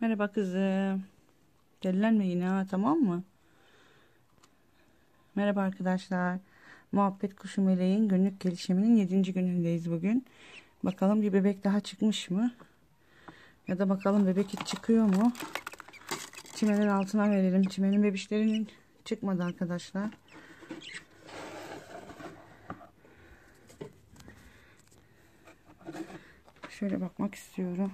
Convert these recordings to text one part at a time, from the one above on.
Merhaba kızım. Delilenme yine ha tamam mı? Merhaba arkadaşlar. Muhabbet Kuşu Meleğin günlük gelişiminin 7. günündeyiz bugün. Bakalım bir bebek daha çıkmış mı? Ya da bakalım bebek hiç çıkıyor mu? Çimenin altına verelim. Çimenin bebişlerinin çıkmadı arkadaşlar. Şöyle bakmak istiyorum.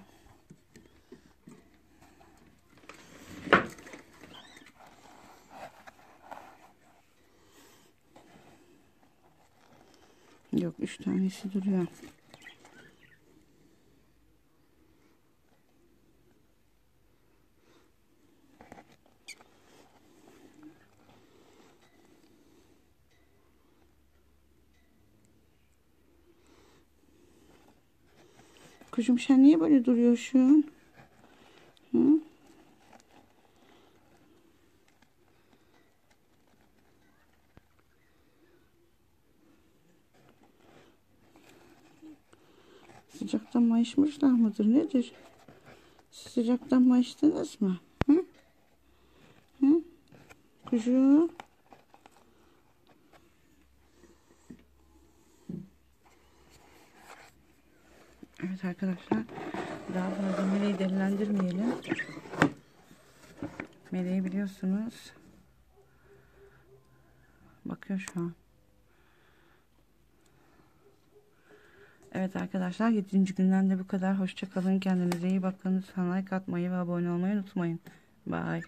Yok üç tanesi duruyor. Kuşum sen niye böyle duruyorsun? Hı? Sıcaktan mayışmışlar mıdır nedir? Sıcaktan mayıştınız mı? Hı? Hı? Kuşum. Evet arkadaşlar. Daha fazla Meleği delilendirmeyelim. Meleği biliyorsunuz. Bakıyor şu an. Evet arkadaşlar 7. günden de bu kadar. Hoşçakalın. Kendinize iyi bakın. Lütfen like atmayı ve abone olmayı unutmayın. Bye.